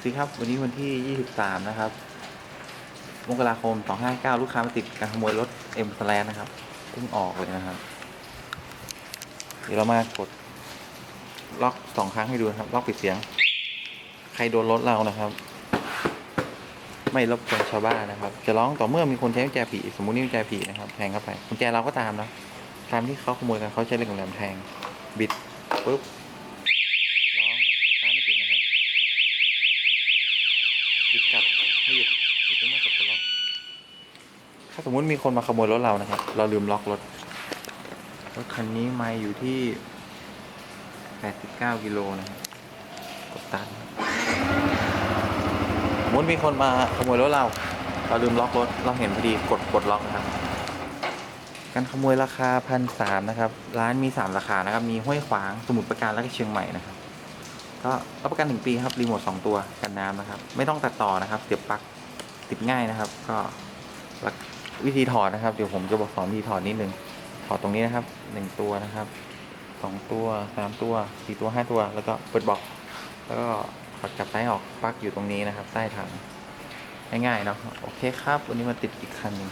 สวัสดีครับ วันนี้วันที่ 23 นะครับ มกราคม 259 ลูกค้ามาติดการขโมยรถ M s l a นะครับเพิ่งออกเลยนะครับ เดี๋ยวเรามากดล็อกสองครั้งให้ดูนะครับ ล็อกปิดเสียง ใครโดนรถเรานะครับ ไม่รบกวนชาวบ้านนะครับ จะร้องต่อเมื่อมีคนใช้กุญแจผีสมมุตินี่กุญแจผีนะครับ แทงเข้าไปกุญแจเราก็ตามนะตามที่เขาขโมยกันเขาใช้เหล็กแหลมแทง บิดปุ๊บร้องตามไม่ติดนะครับ หยุดกับไม่หยุดหยุดไมื่อกดตัวล็อกถ้าสมมุติมีคนมาขโมยรถเรานะครับ เราลืมล็อกรถ รถคันนี้ไม่อยู่ที่ 89 กิโลนะครับกดตันสมมติมีคนมาขโมยรถเรา เราลืมล็อกรถ เราเห็นพอดีกดกดล็อกนะครับ การขโมยราคาพันสามนะครับ ร้านมีสามราคานะครับ มีห้วยขวาง สมุทรปราการ และก็เชียงใหม่นะครับ ก็รับประกันหนึ่งปีครับ รีโมทสองตัวกันน้ำนะครับ ไม่ต้องตัดต่อนะครับ เสียบปลั๊กติดง่ายนะครับ ก็วิธีถอดนะครับ เดี๋ยวผมจะบอกสอนวิธีถอดนิดนึง ถอดตรงนี้นะครับหนึ่งตัวนะครับสองตัวสามตัวสี่ตัวห้าตัว แล้วก็เปิดบอก แล้วก็ถอดกลับซ้ายออกปลั๊กอยู่ตรงนี้นะครับ ใต้ถังง่ายๆเนาะ โอเคครับ วันนี้มาติดอีกคันหนึ่ง